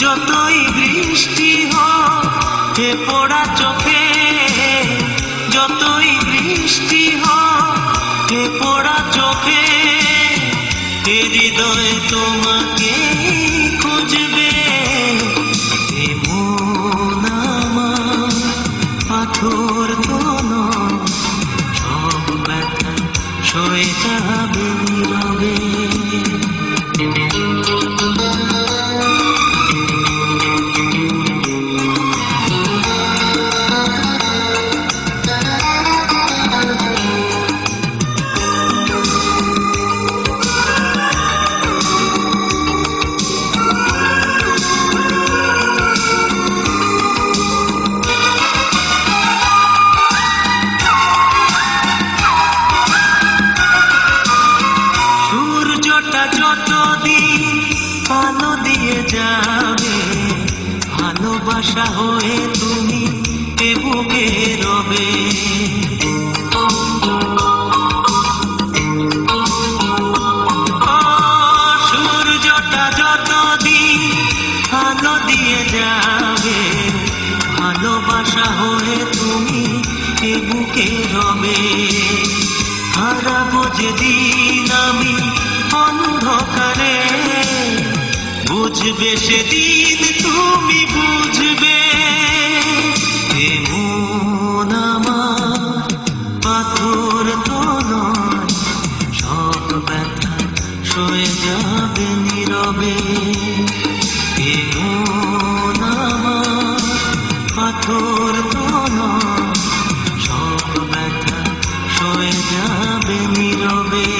যতই বৃষ্টি হে পড়া চোখে যতই বৃষ্টি হে পড়া চোখে হৃদয় তোমাকে সূর্যটা যতদিন আলো দিয়ে যাবে, ভালোবাসা হয়ে তুমি এ রবে। সূর্যটা যতদিন আলো দিয়ে যাবে, ভালোবাসা বুকে রবে। হারাবো যেদিন আমি অন্ধকারে বুঝবে সেদিন তুমি বুঝবে। পাথর তো নয়, সব ব্যথা সয়ে যাবে নীরবে। পাথর তো নয়, সব ব্যথা সয়ে যাবে নীরবে।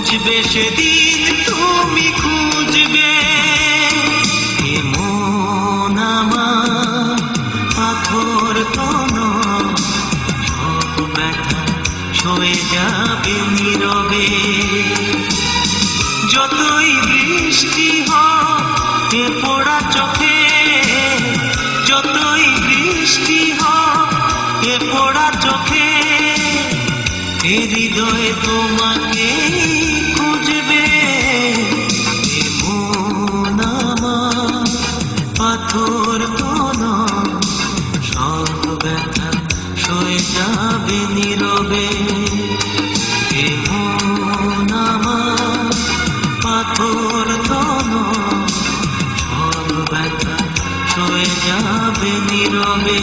খুঁজবে সেদিন তুমি খুঁজবে। মন পাথর কোন সব ব্যথা সয়ে যাবে নীরবে। যতই বৃষ্টি এ পোড়া চোখে। যতই বৃষ্টি এ পোড়া চোখে। হৃদয়ে তোমাকে ব্যথা সয়ে যাবে নীরবে। পাথর তন সব ব্যথা সয়ে যাবে নীরবে।